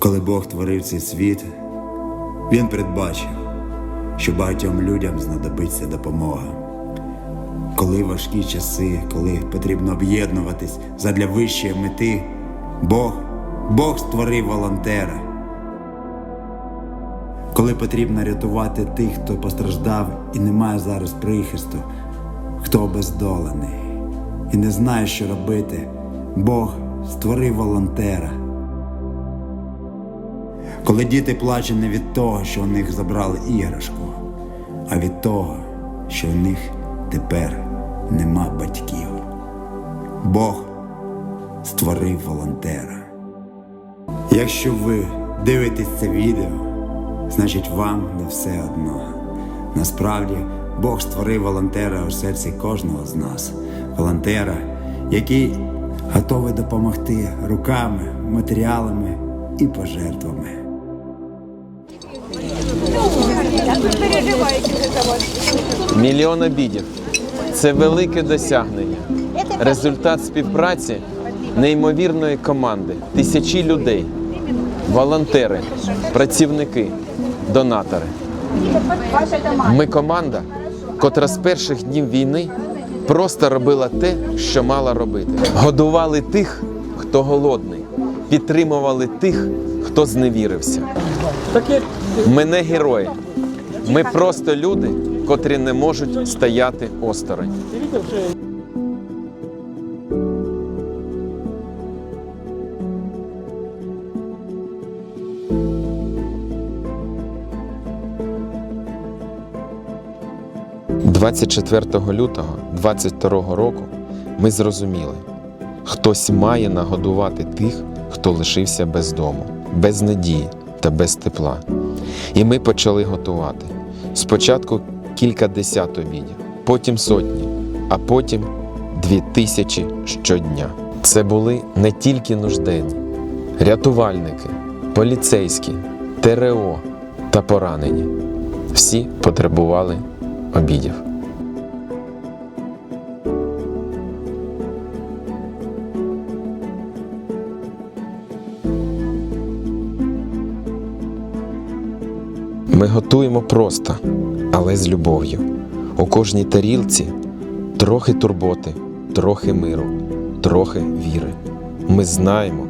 Коли Бог творив цей світ, Він передбачив, що багатьом людям знадобиться допомога. Коли важкі часи, коли потрібно об'єднуватись задля вищої мети, Бог, Бог створив волонтера. Коли потрібно рятувати тих, хто постраждав і не має зараз прихисту, хто обездолений і не знає, що робити, Бог створив волонтера. Коли діти плачуть не від того, що у них забрали іграшку, а від того, що у них тепер нема батьків. Бог створив волонтера. Якщо ви дивитесь це відео, значить вам не все одно. Насправді Бог створив волонтера у серці кожного з нас, волонтера, який готовий допомогти руками, матеріалами і пожертвами. Мільйон обідів це велике досягнення. Результат співпраці неймовірної команди, тисячі людей, волонтери, працівники, донатори. Ми команда, котра з перших днів війни просто робила те, що мала робити. Годували тих, хто голодний, підтримували тих, хто зневірився. Ми не герої. Ми просто люди, котрі не можуть стояти осторонь. «24 лютого 22 року ми зрозуміли, хтось має нагодувати тих, хто лишився без дому, без надії та без тепла. І ми почали готувати. Спочатку кілька десят обідів, потім сотні, а потім дві тисячі щодня. Це були не тільки нужденні, рятувальники, поліцейські, ТРО та поранені. Всі потребували обідів. Ми готуємо просто, але з любов'ю. У кожній тарілці трохи турботи, трохи миру, трохи віри. Ми знаємо,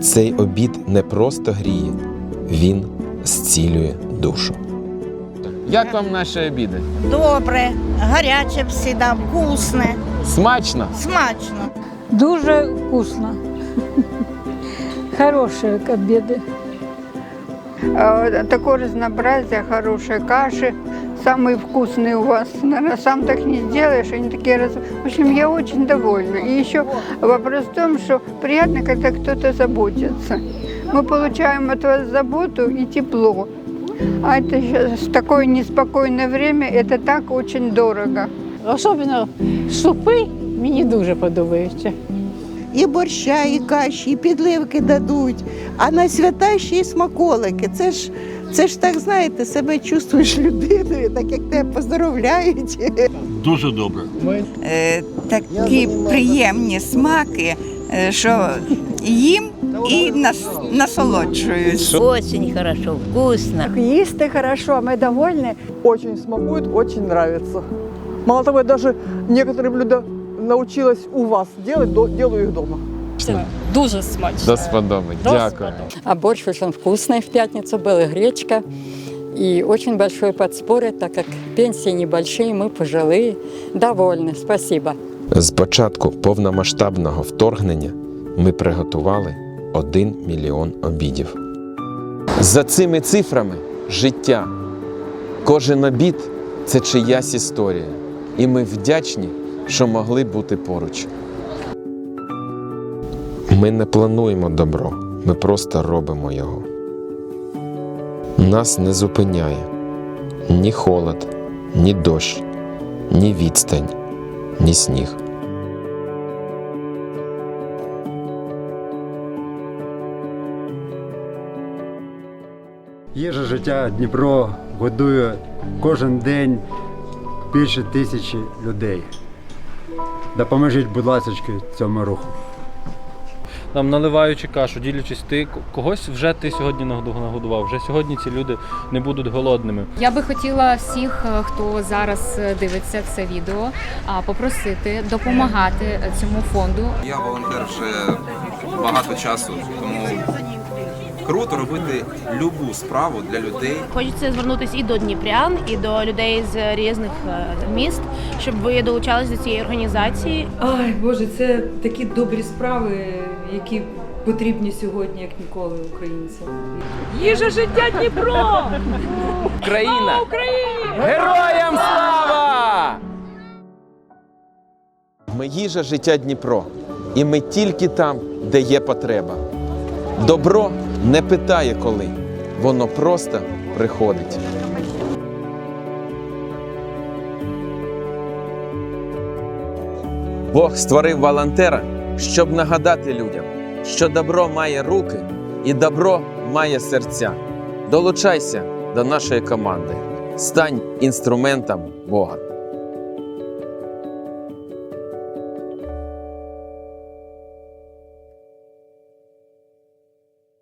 цей обід не просто гріє, він зцілює душу. Як вам наші обіди? Добре, гаряче всегда, вкусне, Смачно! смачно. Дуже вкусно. Хорошие обеды. А, Такое разнообразие, хорошие каши. Самые вкусные у вас. Наверное, сам так не сделаешь, они такие раз... В общем, я очень довольна. И еще вопрос в том, что приятно, когда кто-то заботится. Мы получаем от вас заботу и тепло. А это сейчас в такое неспокойное время, это так очень дорого. Особливо супи мені дуже подобаються. і борща, і каші, і підливки дадуть. А на свята ще й смаколики. Це ж, це ж так, знаєте, себе чувствуєш людиною, так як тебе поздоровляють. Дуже добре. е, такі приємні смаки, е, що їм і нас, насолоджуюсь. Очень хорошо, вкусно. Їсти хорошо, ми довольні. Очень смакует, очень нравится. Мало того, даже некоторые блюда научилась у вас делать, до- делаю их дома. Дуже смачно. До сподоби. Дякую. А борщ очень вкусный в пятницу был, и гречка. И очень большое подспорье, так как пенсии небольшие, мы пожилые, довольны. Спасибо. З початку повномасштабного вторгнення ми приготували 1 мільйон обідів. За цими цифрами життя. Кожен обід це чиясь історія. І ми вдячні, що могли бути поруч. Ми не плануємо добро, ми просто робимо його. Нас не зупиняє ні холод, ні дощ, ні відстань, ні сніг. Їжа життя Дніпро годує кожен день більше тисячі людей. Допоможіть, будь ласка, цьому руху. там наливаючи кашу, ділячись, ти когось вже ти сьогодні нагоду- нагодував. Вже сьогодні ці люди не будуть голодними. Я би хотіла всіх, е, хто зараз е, дивиться це відео, а, попросити допомагати цьому фонду. Я волонтер вже багато часу, тому круто робити любу справу для людей. Хочеться звернутися і до дніпрян, і до людей з різних е, міст, щоб ви долучалися до цієї організації. Ай, Боже, це такі добрі справи, які потрібні сьогодні, як ніколи українцям. Їжа життя Дніпро! Україна! Героям слава! Ми їжа життя Дніпро. І ми тільки там, де є потреба. Добро не питає коли, воно просто приходить. Бог створив волонтера, щоб нагадати людям, що добро має руки і добро має серця. Долучайся до нашої команди, стань інструментом Бога.